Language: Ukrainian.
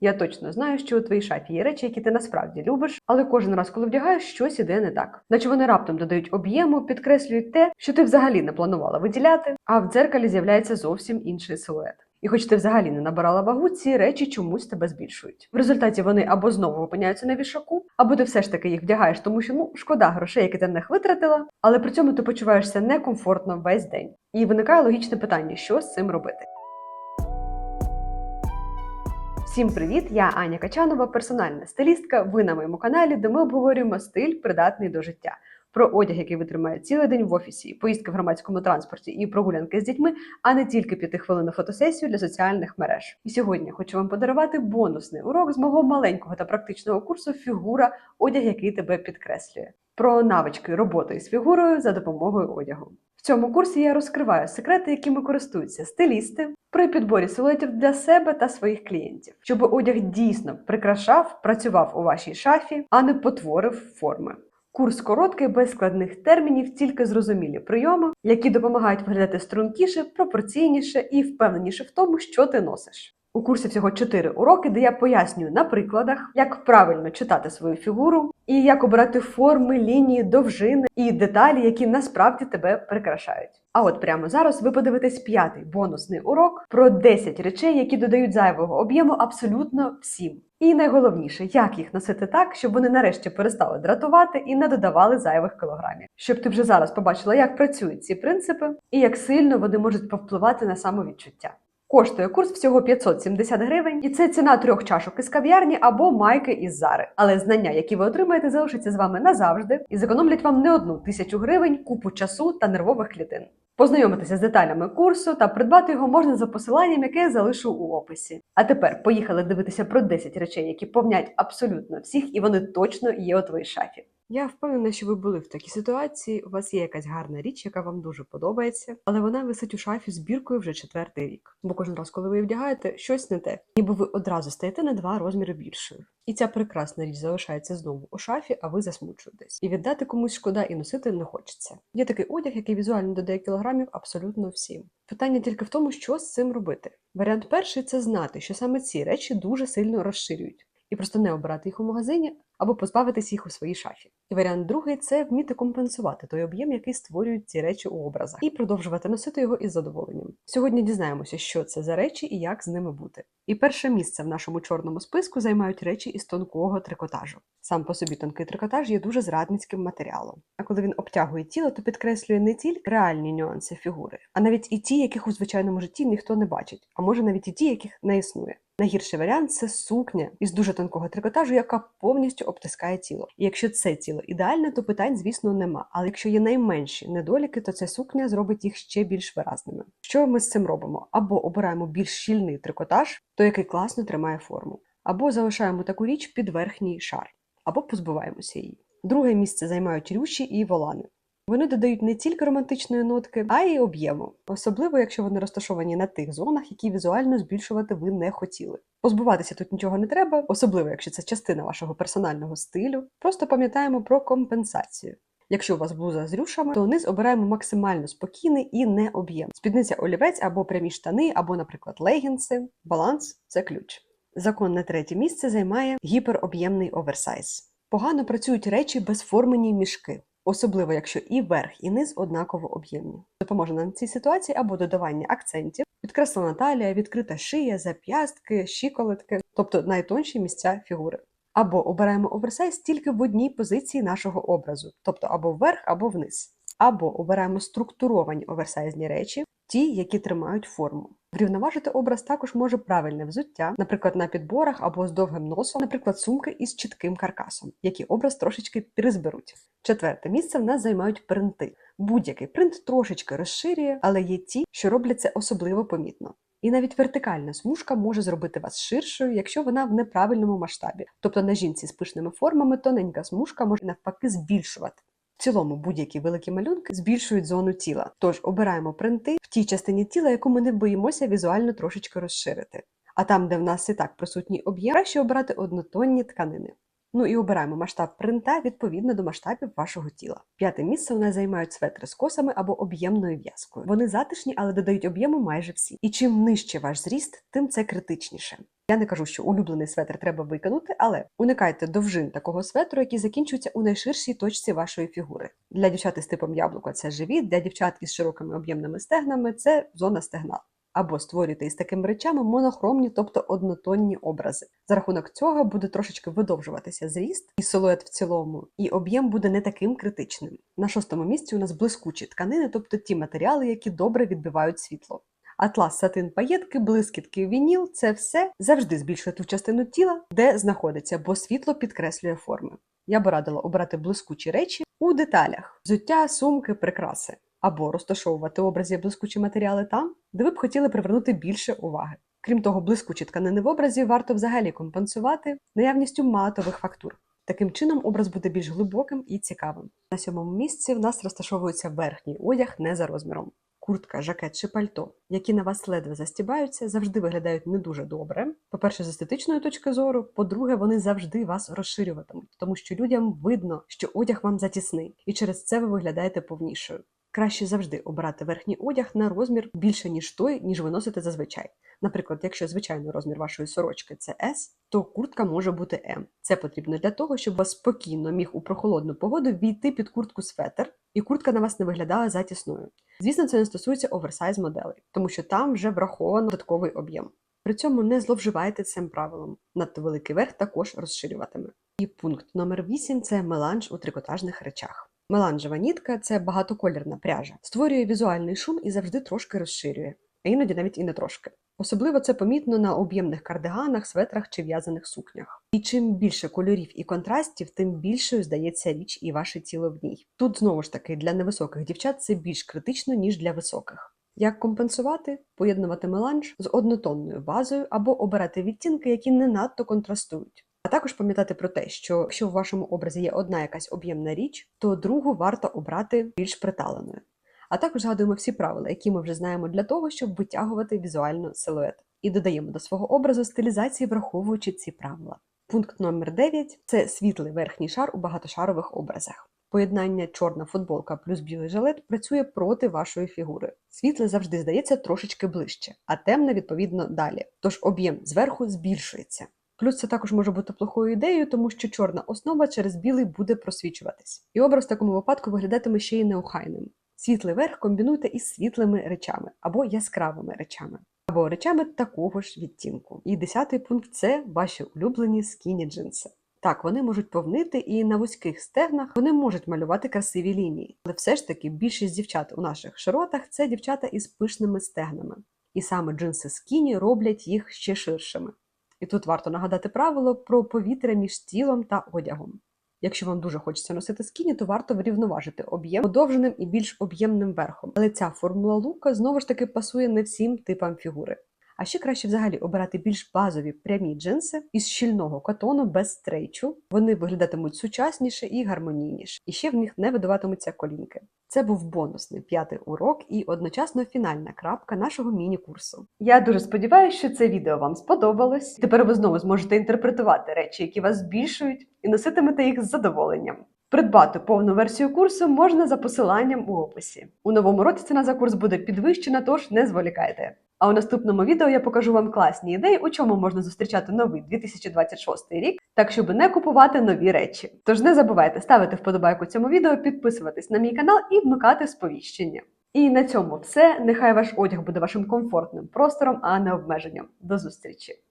Я точно знаю, що у твоїй шафі є речі, які ти насправді любиш, але кожен раз, коли вдягаєш, щось іде не так. Наче вони раптом додають об'єму, підкреслюють те, що ти взагалі не планувала виділяти, а в дзеркалі з'являється зовсім інший силует. І хоч ти взагалі не набирала вагу, ці речі чомусь тебе збільшують. В результаті вони або знову опиняються на вішаку, або ти все ж таки їх вдягаєш, тому що ну шкода грошей, які ти на них витратила, але при цьому ти почуваєшся некомфортно весь день. І виникає логічне питання, що з цим робити. Всім привіт! Я Аня Качанова, персональна стилістка. Ви на моєму каналі, де ми обговорюємо стиль, придатний до життя. Про одяг, який витримає цілий день в офісі, поїздки в громадському транспорті і прогулянки з дітьми, а не тільки п'ятихвилинну фотосесію для соціальних мереж. І сьогодні хочу вам подарувати бонусний урок з мого маленького та практичного курсу Фігура одяг, який тебе підкреслює. Про навички роботи з фігурою за допомогою одягу. Цьому курсі я розкриваю секрети, якими користуються стилісти при підборі силуетів для себе та своїх клієнтів, щоб одяг дійсно прикрашав, працював у вашій шафі, а не потворив форми. Курс короткий, без складних термінів, тільки зрозумілі прийоми, які допомагають виглядати стрункіше, пропорційніше і впевненіше в тому, що ти носиш. У курсі всього 4 уроки, де я пояснюю на прикладах, як правильно читати свою фігуру і як обирати форми, лінії, довжини і деталі, які насправді тебе прикрашають. А от прямо зараз ви подивитесь п'ятий бонусний урок про 10 речей, які додають зайвого об'єму абсолютно всім. І найголовніше, як їх носити так, щоб вони нарешті перестали дратувати і не додавали зайвих кілограмів. Щоб ти вже зараз побачила, як працюють ці принципи і як сильно вони можуть повпливати на самовідчуття. Коштує курс всього 570 гривень, і це ціна трьох чашок із кав'ярні або майки із зари. Але знання, які ви отримаєте, залишаться з вами назавжди і зекономлять вам не одну тисячу гривень, купу часу та нервових клітин. Познайомитися з деталями курсу та придбати його можна за посиланням, яке я залишу у описі. А тепер поїхали дивитися про 10 речей, які повнять абсолютно всіх, і вони точно є у твоїй шафі. Я впевнена, що ви були в такій ситуації. У вас є якась гарна річ, яка вам дуже подобається, але вона висить у шафі з біркою вже четвертий рік. Бо кожен раз, коли ви її вдягаєте, щось не те, ніби ви одразу стаєте на два розміри більшою. І ця прекрасна річ залишається знову у шафі, а ви засмучуєтесь. І віддати комусь шкода і носити не хочеться. Є такий одяг, який візуально додає кілограмів абсолютно всім. Питання тільки в тому, що з цим робити. Варіант перший це знати, що саме ці речі дуже сильно розширюють, і просто не обирати їх у магазині або позбавитись їх у своїй шафі. І варіант другий це вміти компенсувати той об'єм, який створюють ці речі у образах, і продовжувати носити його із задоволенням. Сьогодні дізнаємося, що це за речі і як з ними бути. І перше місце в нашому чорному списку займають речі із тонкого трикотажу. Сам по собі тонкий трикотаж є дуже зрадницьким матеріалом. А коли він обтягує тіло, то підкреслює не тільки реальні нюанси фігури, а навіть і ті, яких у звичайному житті ніхто не бачить, а може навіть і ті, яких не існує. Найгірший варіант це сукня із дуже тонкого трикотажу, яка повністю обтискає тіло. І якщо це тіло ідеальне, то питань, звісно, нема. Але якщо є найменші недоліки, то ця сукня зробить їх ще більш виразними. Що ми з цим робимо? Або обираємо більш щільний трикотаж, той, який класно тримає форму, або залишаємо таку річ під верхній шар, або позбуваємося її. Друге місце займають рюші і волани. Вони додають не тільки романтичної нотки, а й об'єму, особливо якщо вони розташовані на тих зонах, які візуально збільшувати ви не хотіли. Позбуватися тут нічого не треба, особливо якщо це частина вашого персонального стилю. Просто пам'ятаємо про компенсацію. Якщо у вас блуза з рюшами, то низ обираємо максимально спокійний і не об'єм. Спідниця олівець або прямі штани, або, наприклад, легінси. Баланс це ключ. Законне третє місце займає гіпероб'ємний оверсайз. Погано працюють речі безформені мішки особливо якщо і верх, і низ однаково об'ємні. Допоможе нам в цій ситуації або додавання акцентів, підкреслена талія, відкрита шия, зап'ястки, щиколотки, тобто найтонші місця фігури. Або обираємо оверсайз тільки в одній позиції нашого образу, тобто або вверх, або вниз. Або обираємо структуровані оверсайзні речі, ті, які тримають форму. Врівноважити образ також може правильне взуття, наприклад, на підборах або з довгим носом, наприклад, сумки із чітким каркасом, які образ трошечки перезберуть. Четверте місце в нас займають принти. Будь-який принт трошечки розширює, але є ті, що роблять це особливо помітно. І навіть вертикальна смужка може зробити вас ширшою, якщо вона в неправильному масштабі. Тобто на жінці з пишними формами тоненька смужка може навпаки збільшувати. В цілому будь-які великі малюнки збільшують зону тіла. Тож обираємо принти в тій частині тіла, яку ми не боїмося візуально трошечки розширити. А там, де в нас і так присутній об'єм, краще обирати однотонні тканини. Ну і обираємо масштаб принта відповідно до масштабів вашого тіла. П'яте місце у нас займають светри з косами або об'ємною в'язкою. Вони затишні, але додають об'єму майже всі. І чим нижче ваш зріст, тим це критичніше. Я не кажу, що улюблений светр треба викинути, але уникайте довжин такого светру, які закінчуються у найширшій точці вашої фігури. Для дівчат із типом яблука це живіт, для дівчат із широкими об'ємними стегнами це зона стегна. Або створюйте із такими речами монохромні, тобто однотонні образи. За рахунок цього буде трошечки видовжуватися зріст і силует в цілому, і об'єм буде не таким критичним. На шостому місці у нас блискучі тканини, тобто ті матеріали, які добре відбивають світло. Атлас, сатин, паєтки, блискітки, вініл це все завжди збільшує ту частину тіла, де знаходиться, бо світло підкреслює форми. Я би радила обрати блискучі речі у деталях: взуття, сумки, прикраси, або розташовувати образі блискучі матеріали там, де ви б хотіли привернути більше уваги. Крім того, блискучі тканини в образі варто взагалі компенсувати наявністю матових фактур. Таким чином, образ буде більш глибоким і цікавим. На сьомому місці в нас розташовується верхній одяг не за розміром. Куртка, жакет чи пальто, які на вас ледве застібаються, завжди виглядають не дуже добре. По-перше, з естетичної точки зору, по-друге, вони завжди вас розширюватимуть, тому що людям видно, що одяг вам затісний, і через це ви виглядаєте повнішою. Краще завжди обирати верхній одяг на розмір більше, ніж той, ніж ви носите зазвичай. Наприклад, якщо звичайний розмір вашої сорочки це S, то куртка може бути M. Це потрібно для того, щоб вас спокійно міг у прохолодну погоду війти під куртку светр, і куртка на вас не виглядала затісною. Звісно, це не стосується оверсайз моделей, тому що там вже враховано додатковий об'єм. При цьому не зловживайте цим правилом. Надто великий верх також розширюватиме. І пункт номер 8 це меланж у трикотажних речах. Меланжева нітка це багатоколірна пряжа, створює візуальний шум і завжди трошки розширює, а іноді навіть і не трошки. Особливо це помітно на об'ємних кардиганах, светрах чи в'язаних сукнях. І чим більше кольорів і контрастів, тим більшою здається річ і ваше тіло в ній. Тут знову ж таки для невисоких дівчат це більш критично, ніж для високих. Як компенсувати? Поєднувати меланж з однотонною базою або обирати відтінки, які не надто контрастують. А також пам'ятати про те, що якщо в вашому образі є одна якась об'ємна річ, то другу варто обрати більш приталеною. А також згадуємо всі правила, які ми вже знаємо для того, щоб витягувати візуально силует. І додаємо до свого образу стилізації, враховуючи ці правила. Пункт номер 9 це світлий верхній шар у багатошарових образах. Поєднання чорна футболка плюс білий жилет працює проти вашої фігури. Світле завжди здається трошечки ближче, а темне, відповідно, далі. Тож об'єм зверху збільшується. Плюс це також може бути плохою ідеєю, тому що чорна основа через білий буде просвічуватись. І образ в такому випадку виглядатиме ще й неохайним. Світлий верх комбінуйте із світлими речами або яскравими речами, або речами такого ж відтінку. І десятий пункт це ваші улюблені скіні джинси. Так, вони можуть повнити і на вузьких стегнах вони можуть малювати красиві лінії, але все ж таки більшість дівчат у наших широтах це дівчата із пишними стегнами. І саме джинси скіні роблять їх ще ширшими. І тут варто нагадати правило про повітря між тілом та одягом. Якщо вам дуже хочеться носити скіні, то варто врівноважити об'єм подовженим і більш об'ємним верхом. Але ця формула лука знову ж таки пасує не всім типам фігури. А ще краще взагалі обирати більш базові прямі джинси із щільного катону без стрейчу. Вони виглядатимуть сучасніше і гармонійніше, і ще в них не видаватимуться колінки. Це був бонусний п'ятий урок і одночасно фінальна крапка нашого міні-курсу. Я дуже сподіваюся, що це відео вам сподобалось. Тепер ви знову зможете інтерпретувати речі, які вас збільшують, і носитимете їх з задоволенням. Придбати повну версію курсу можна за посиланням у описі. У новому році ціна за курс буде підвищена, тож не зволікайте. А у наступному відео я покажу вам класні ідеї, у чому можна зустрічати новий 2026 рік, так щоб не купувати нові речі. Тож не забувайте ставити вподобайку цьому відео, підписуватись на мій канал і вмикати сповіщення. І на цьому все. Нехай ваш одяг буде вашим комфортним простором, а не обмеженням. До зустрічі!